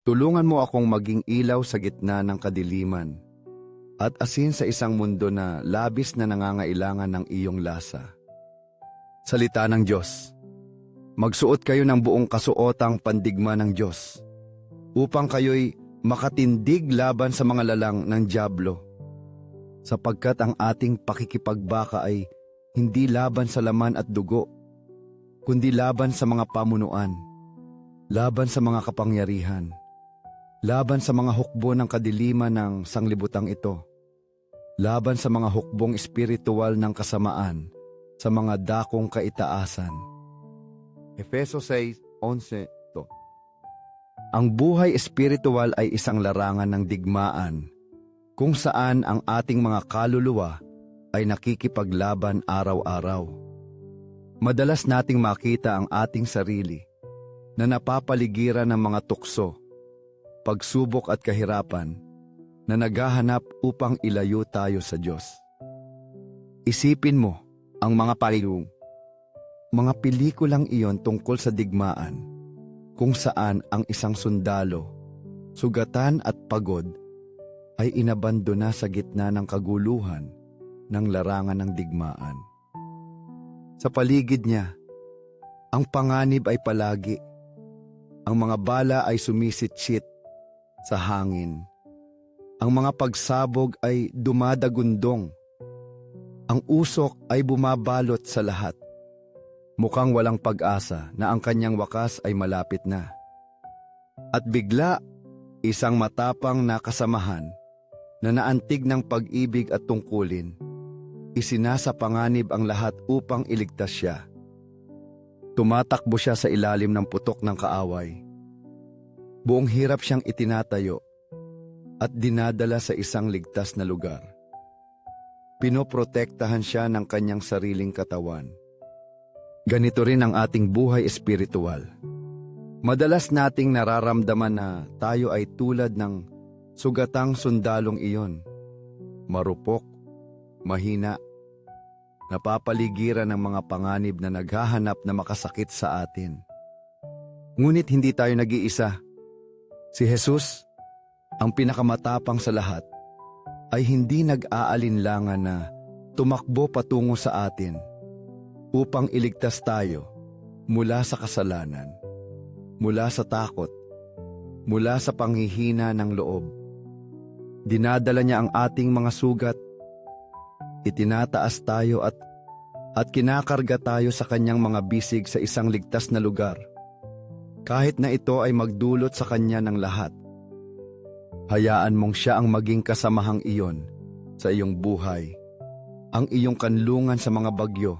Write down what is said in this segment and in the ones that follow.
Tulungan mo akong maging ilaw sa gitna ng kadiliman at asin sa isang mundo na labis na nangangailangan ng iyong lasa. Salita ng Diyos. Magsuot kayo ng buong kasuotang pandigma ng Diyos upang kayo'y makatindig laban sa mga lalang ng Diablo. Sapagkat ang ating pakikipagbaka ay hindi laban sa laman at dugo, kundi laban sa mga pamunuan, laban sa mga kapangyarihan, laban sa mga hukbo ng kadiliman ng sanglibutang ito, laban sa mga hukbong espiritual ng kasamaan, sa mga dakong kaitaasan. Efeso 6:11 to. Ang buhay espiritual ay isang larangan ng digmaan kung saan ang ating mga kaluluwa ay nakikipaglaban araw-araw. Madalas nating makita ang ating sarili na napapaligiran ng mga tukso, pagsubok at kahirapan na naghahanap upang ilayo tayo sa Diyos. Isipin mo ang mga palilong, mga pelikulang iyon tungkol sa digmaan, kung saan ang isang sundalo, sugatan at pagod ay inabandona sa gitna ng kaguluhan ng larangan ng digmaan. Sa paligid niya, ang panganib ay palagi. Ang mga bala ay sumisitsit sa hangin. Ang mga pagsabog ay dumadagundong. Ang usok ay bumabalot sa lahat. Mukhang walang pag-asa na ang kanyang wakas ay malapit na. At bigla, isang matapang na kasamahan na naantig ng pag-ibig at tungkulin, isinasa panganib ang lahat upang iligtas siya. Tumatakbo siya sa ilalim ng putok ng kaaway. Buong hirap siyang itinatayo at dinadala sa isang ligtas na lugar. Pinoprotektahan siya ng kanyang sariling katawan. Ganito rin ang ating buhay espiritual. Madalas nating nararamdaman na tayo ay tulad ng sugatang sundalong iyon. Marupok, mahina, napapaligiran ng mga panganib na naghahanap na makasakit sa atin. Ngunit hindi tayo nag-iisa. Si Jesus, ang pinakamatapang sa lahat, ay hindi nag-aalinlangan na tumakbo patungo sa atin upang iligtas tayo mula sa kasalanan, mula sa takot, mula sa panghihina ng loob. Dinadala niya ang ating mga sugat, itinataas tayo at at kinakarga tayo sa kanyang mga bisig sa isang ligtas na lugar. Kahit na ito ay magdulot sa kanya ng lahat. Hayaan mong siya ang maging kasamahang iyon sa iyong buhay, ang iyong kanlungan sa mga bagyo,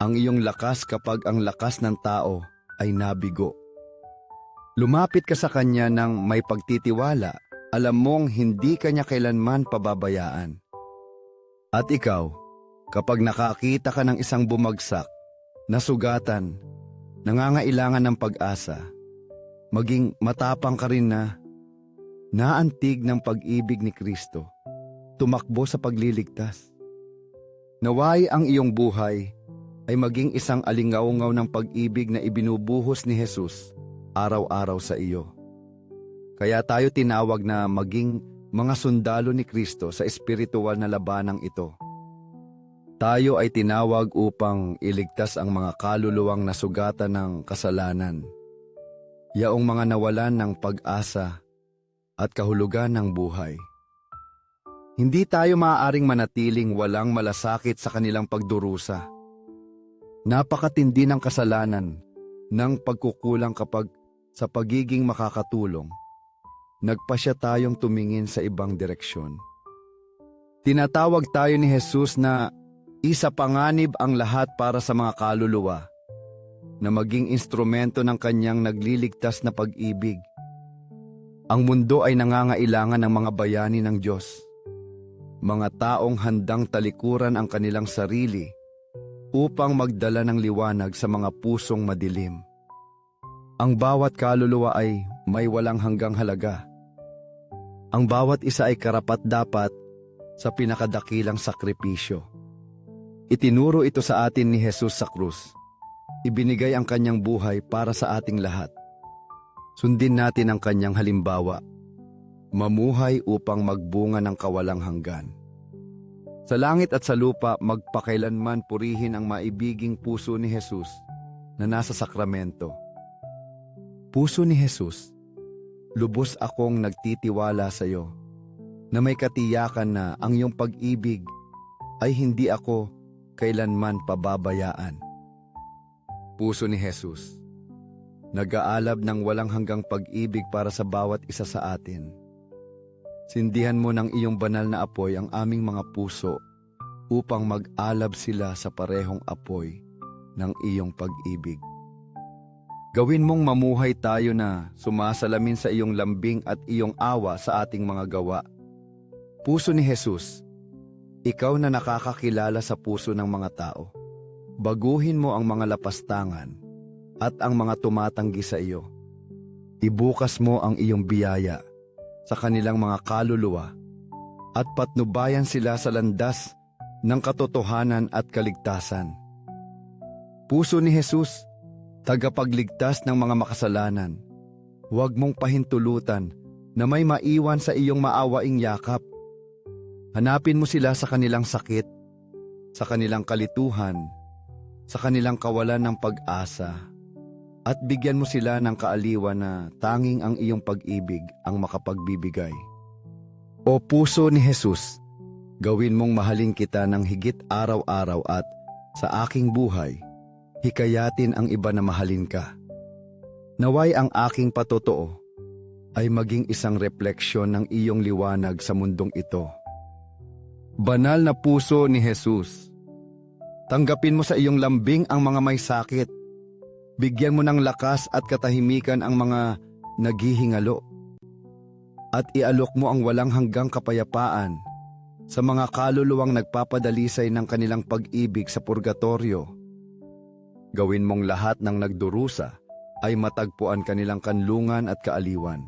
ang iyong lakas kapag ang lakas ng tao ay nabigo. Lumapit ka sa kanya ng may pagtitiwala, alam mong hindi kanya kailanman pababayaan. At ikaw, kapag nakakita ka ng isang bumagsak, nasugatan, nangangailangan ng pag-asa, maging matapang ka rin na naantig ng pag-ibig ni Kristo, tumakbo sa pagliligtas. Naway ang iyong buhay ay maging isang alingaungaw ng pag-ibig na ibinubuhos ni Jesus araw-araw sa iyo. Kaya tayo tinawag na maging mga sundalo ni Kristo sa espiritual na labanang ito. Tayo ay tinawag upang iligtas ang mga kaluluwang nasugatan ng kasalanan, yaong mga nawalan ng pag-asa at kahulugan ng buhay. Hindi tayo maaaring manatiling walang malasakit sa kanilang pagdurusa. Napakatindi ng kasalanan ng pagkukulang kapag sa pagiging makakatulong, nagpasya tayong tumingin sa ibang direksyon. Tinatawag tayo ni Jesus na isa panganib ang lahat para sa mga kaluluwa, na maging instrumento ng kanyang nagliligtas na pag-ibig. Ang mundo ay nangangailangan ng mga bayani ng Diyos. Mga taong handang talikuran ang kanilang sarili upang magdala ng liwanag sa mga pusong madilim. Ang bawat kaluluwa ay may walang hanggang halaga. Ang bawat isa ay karapat-dapat sa pinakadakilang sakripisyo. Itinuro ito sa atin ni Jesus sa krus. Ibinigay ang kanyang buhay para sa ating lahat. Sundin natin ang kanyang halimbawa. Mamuhay upang magbunga ng kawalang hanggan. Sa langit at sa lupa, magpakailanman purihin ang maibiging puso ni Jesus na nasa sakramento. Puso ni Jesus, lubos akong nagtitiwala sa iyo na may katiyakan na ang iyong pag-ibig ay hindi ako kailanman pababayaan. Puso ni Jesus, nag-aalab ng walang hanggang pag-ibig para sa bawat isa sa atin. Sindihan mo ng iyong banal na apoy ang aming mga puso upang mag-alab sila sa parehong apoy ng iyong pag-ibig. Gawin mong mamuhay tayo na sumasalamin sa iyong lambing at iyong awa sa ating mga gawa. Puso ni Jesus, ikaw na nakakakilala sa puso ng mga tao. Baguhin mo ang mga lapastangan at ang mga tumatanggi sa iyo. Ibukas mo ang iyong biyaya sa kanilang mga kaluluwa at patnubayan sila sa landas ng katotohanan at kaligtasan. Puso ni Jesus, tagapagligtas ng mga makasalanan. Huwag mong pahintulutan na may maiwan sa iyong maawaing yakap. Hanapin mo sila sa kanilang sakit, sa kanilang kalituhan, sa kanilang kawalan ng pag-asa, at bigyan mo sila ng kaaliwan na tanging ang iyong pag-ibig ang makapagbibigay. O puso ni Jesus, gawin mong mahalin kita ng higit araw-araw at sa aking buhay, hikayatin ang iba na mahalin ka. Naway ang aking patotoo ay maging isang refleksyon ng iyong liwanag sa mundong ito. Banal na puso ni Jesus, tanggapin mo sa iyong lambing ang mga may sakit. Bigyan mo ng lakas at katahimikan ang mga naghihingalo. At ialok mo ang walang hanggang kapayapaan sa mga kaluluwang nagpapadalisay ng kanilang pag-ibig sa purgatorio. Gawin mong lahat ng nagdurusa ay matagpuan kanilang kanlungan at kaaliwan.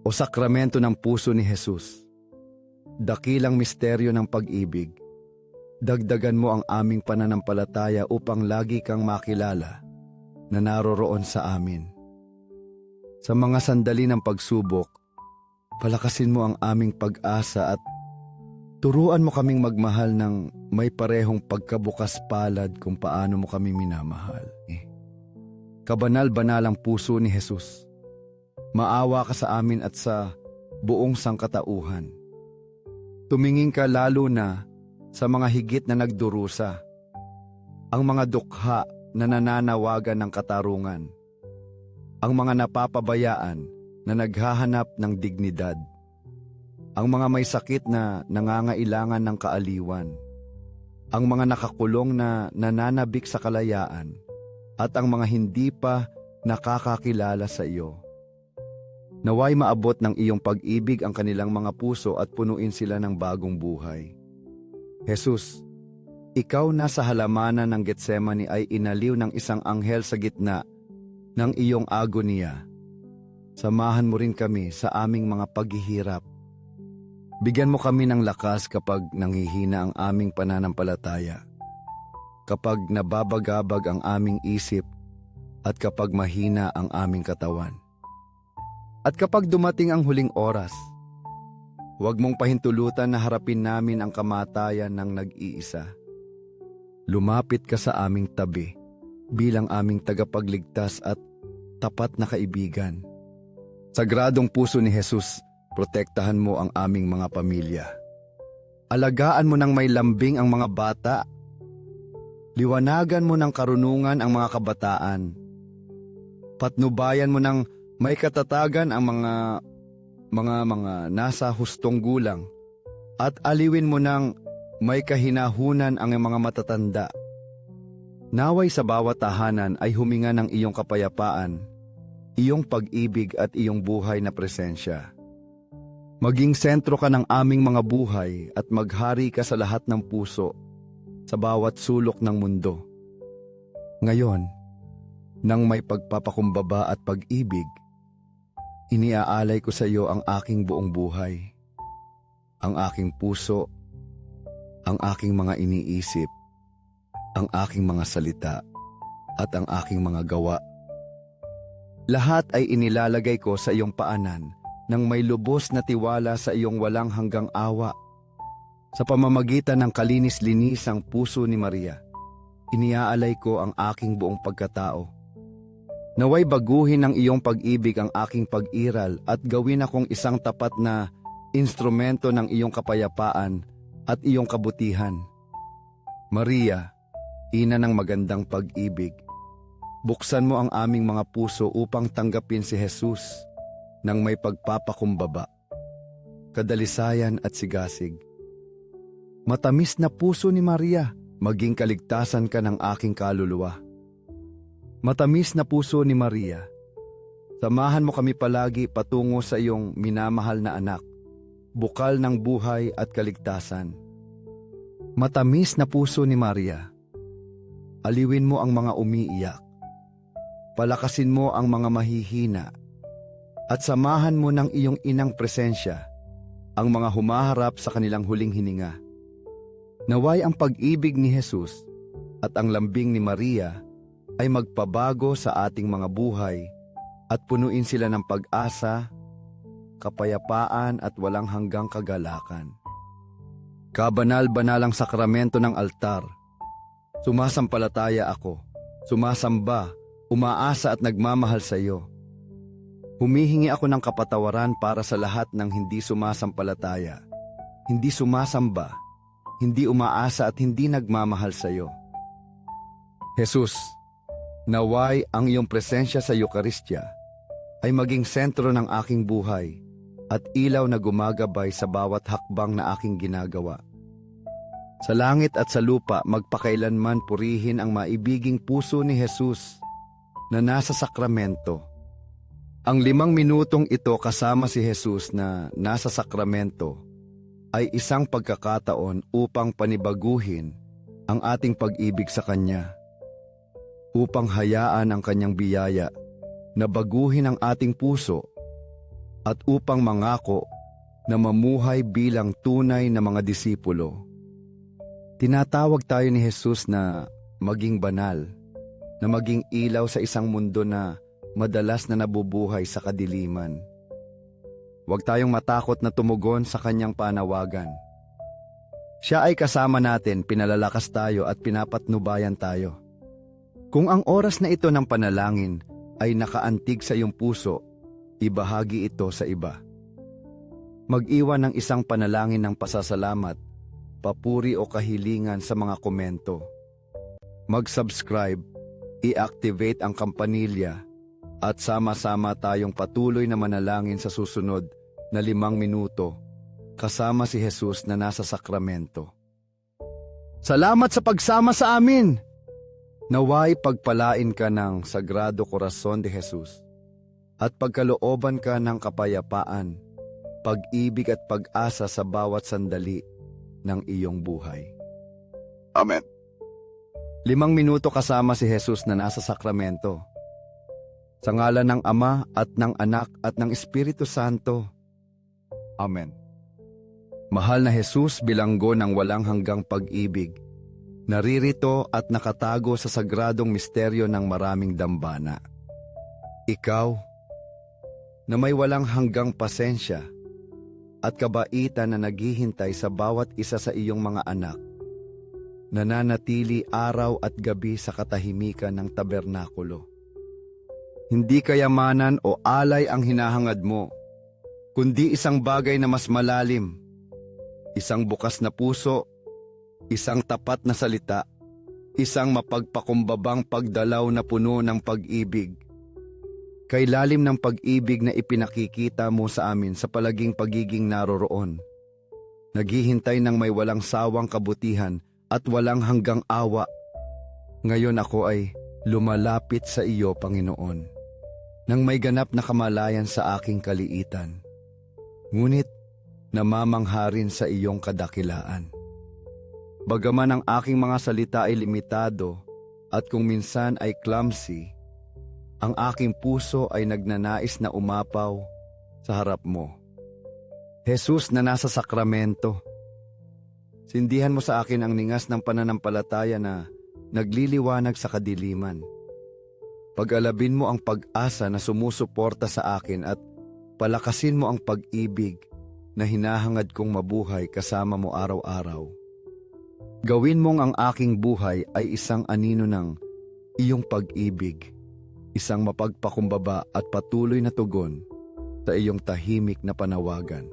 O sakramento ng puso ni Jesus, dakilang misteryo ng pag-ibig, dagdagan mo ang aming pananampalataya upang lagi kang makilala na naroroon sa amin. Sa mga sandali ng pagsubok, palakasin mo ang aming pag-asa at turuan mo kaming magmahal ng may parehong pagkabukas palad kung paano mo kami minamahal. Eh. Kabanal-banalang puso ni Jesus, maawa ka sa amin at sa buong sangkatauhan. Tumingin ka lalo na sa mga higit na nagdurusa, ang mga dukha na nananawagan ng katarungan, ang mga napapabayaan na naghahanap ng dignidad, ang mga may sakit na nangangailangan ng kaaliwan, ang mga nakakulong na nananabik sa kalayaan, at ang mga hindi pa nakakakilala sa iyo. Naway maabot ng iyong pag-ibig ang kanilang mga puso at punuin sila ng bagong buhay. Jesus, ikaw na sa halamanan ng Getsemani ay inaliw ng isang anghel sa gitna ng iyong agoniya. Samahan mo rin kami sa aming mga paghihirap. Bigyan mo kami ng lakas kapag nanghihina ang aming pananampalataya. Kapag nababagabag ang aming isip at kapag mahina ang aming katawan. At kapag dumating ang huling oras, huwag mong pahintulutan na harapin namin ang kamatayan ng nag-iisa. Lumapit ka sa aming tabi bilang aming tagapagligtas at tapat na kaibigan. Sagradong puso ni Jesus, protektahan mo ang aming mga pamilya. Alagaan mo ng may lambing ang mga bata. Liwanagan mo ng karunungan ang mga kabataan. Patnubayan mo ng may katatagan ang mga mga mga nasa hustong gulang at aliwin mo ng may kahinahunan ang mga matatanda. Naway sa bawat tahanan ay huminga ng iyong kapayapaan, iyong pag-ibig at iyong buhay na presensya. Maging sentro ka ng aming mga buhay at maghari ka sa lahat ng puso, sa bawat sulok ng mundo. Ngayon, nang may pagpapakumbaba at pag-ibig, iniaalay ko sa iyo ang aking buong buhay, ang aking puso, ang aking mga iniisip, ang aking mga salita, at ang aking mga gawa. Lahat ay inilalagay ko sa iyong paanan nang may lubos na tiwala sa iyong walang hanggang awa. Sa pamamagitan ng kalinis-linisang puso ni Maria, iniaalay ko ang aking buong pagkatao. Naway baguhin ng iyong pag-ibig ang aking pag-iral at gawin akong isang tapat na instrumento ng iyong kapayapaan at iyong kabutihan. Maria, ina ng magandang pag-ibig, buksan mo ang aming mga puso upang tanggapin si Jesus ng may pagpapakumbaba, kadalisayan at sigasig. Matamis na puso ni Maria, maging kaligtasan ka ng aking kaluluwa. Matamis na puso ni Maria, samahan mo kami palagi patungo sa iyong minamahal na anak, bukal ng buhay at kaligtasan. Matamis na puso ni Maria, aliwin mo ang mga umiiyak, palakasin mo ang mga mahihina, at samahan mo ng iyong inang presensya ang mga humaharap sa kanilang huling hininga. Naway ang pag-ibig ni Jesus at ang lambing ni Maria ay magpabago sa ating mga buhay at punuin sila ng pag-asa, kapayapaan at walang hanggang kagalakan. Kabanal-banalang sakramento ng altar. Sumasampalataya ako, sumasamba, umaasa at nagmamahal sa iyo. Humihingi ako ng kapatawaran para sa lahat ng hindi sumasampalataya, hindi sumasamba, hindi umaasa at hindi nagmamahal sa iyo. Jesus, naway ang iyong presensya sa Eukaristya ay maging sentro ng aking buhay at ilaw na gumagabay sa bawat hakbang na aking ginagawa. Sa langit at sa lupa magpakailanman purihin ang maibiging puso ni Jesus na nasa sakramento. Ang limang minutong ito kasama si Jesus na nasa sakramento ay isang pagkakataon upang panibaguhin ang ating pag-ibig sa Kanya, upang hayaan ang Kanyang biyaya na baguhin ang ating puso at upang mangako na mamuhay bilang tunay na mga disipulo. Tinatawag tayo ni Jesus na maging banal, na maging ilaw sa isang mundo na madalas na nabubuhay sa kadiliman. Huwag tayong matakot na tumugon sa kanyang panawagan. Siya ay kasama natin, pinalalakas tayo at pinapatnubayan tayo. Kung ang oras na ito ng panalangin ay nakaantig sa iyong puso, ibahagi ito sa iba. Mag-iwan ng isang panalangin ng pasasalamat, papuri o kahilingan sa mga komento. Mag-subscribe, i-activate ang kampanilya at sama-sama tayong patuloy na manalangin sa susunod na limang minuto kasama si Jesus na nasa sakramento. Salamat sa pagsama sa amin! Naway pagpalain ka ng Sagrado Corazon de Jesus at pagkalooban ka ng kapayapaan, pag-ibig at pag-asa sa bawat sandali ng iyong buhay. Amen. Limang minuto kasama si Jesus na nasa sakramento. Sa ngalan ng Ama at ng Anak at ng Espiritu Santo. Amen. Mahal na Jesus bilanggo ng walang hanggang pag-ibig, naririto at nakatago sa sagradong misteryo ng maraming dambana. Ikaw, na may walang hanggang pasensya at kabaitan na naghihintay sa bawat isa sa iyong mga anak, nananatili araw at gabi sa katahimikan ng tabernakulo. Hindi kayamanan o alay ang hinahangad mo, kundi isang bagay na mas malalim, isang bukas na puso, isang tapat na salita, isang mapagpakumbabang pagdalaw na puno ng pag-ibig. Kay lalim ng pag-ibig na ipinakikita mo sa amin sa palaging pagiging naroroon. Naghihintay ng may walang sawang kabutihan at walang hanggang awa. Ngayon ako ay lumalapit sa iyo, Panginoon, nang may ganap na kamalayan sa aking kaliitan. Ngunit namamangha rin sa iyong kadakilaan. Bagaman ang aking mga salita ay limitado at kung minsan ay clumsy, ang aking puso ay nagnanais na umapaw sa harap mo. Jesus na nasa sakramento, sindihan mo sa akin ang ningas ng pananampalataya na nagliliwanag sa kadiliman. Pag-alabin mo ang pag-asa na sumusuporta sa akin at palakasin mo ang pag-ibig na hinahangad kong mabuhay kasama mo araw-araw. Gawin mong ang aking buhay ay isang anino ng iyong pag-ibig, isang mapagpakumbaba at patuloy na tugon sa iyong tahimik na panawagan.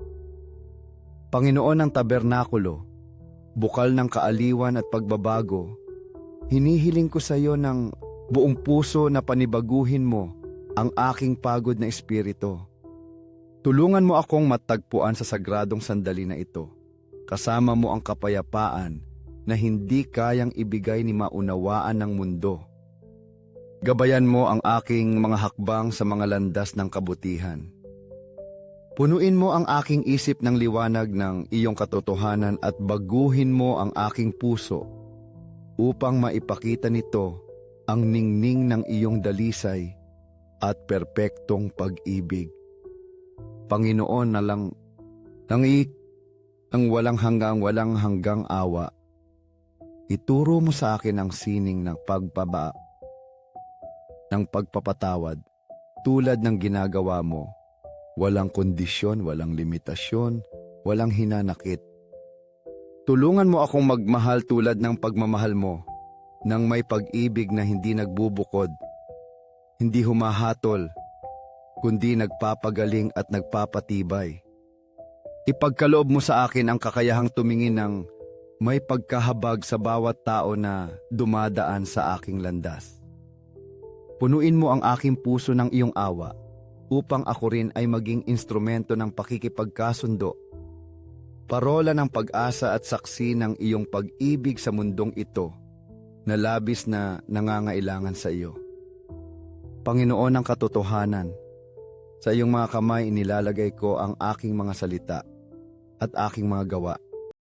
Panginoon ng tabernakulo, bukal ng kaaliwan at pagbabago, hinihiling ko sa iyo ng buong puso na panibaguhin mo ang aking pagod na espiritu. Tulungan mo akong matagpuan sa sagradong sandali na ito. Kasama mo ang kapayapaan na hindi kayang ibigay ni maunawaan ng mundo. Gabayan mo ang aking mga hakbang sa mga landas ng kabutihan. Punuin mo ang aking isip ng liwanag ng iyong katotohanan at baguhin mo ang aking puso upang maipakita nito ang ningning ng iyong dalisay at perpektong pag-ibig. Panginoon na lang nang i ang walang hanggang walang hanggang awa. Ituro mo sa akin ang sining ng pagpaba ng pagpapatawad tulad ng ginagawa mo. Walang kondisyon, walang limitasyon, walang hinanakit. Tulungan mo akong magmahal tulad ng pagmamahal mo, ng may pag-ibig na hindi nagbubukod, hindi humahatol, kundi nagpapagaling at nagpapatibay. Ipagkaloob mo sa akin ang kakayahang tumingin ng may pagkahabag sa bawat tao na dumadaan sa aking landas. Punuin mo ang aking puso ng iyong awa upang ako rin ay maging instrumento ng pakikipagkasundo. Parola ng pag-asa at saksi ng iyong pag-ibig sa mundong ito na labis na nangangailangan sa iyo. Panginoon ng katotohanan, sa iyong mga kamay inilalagay ko ang aking mga salita at aking mga gawa.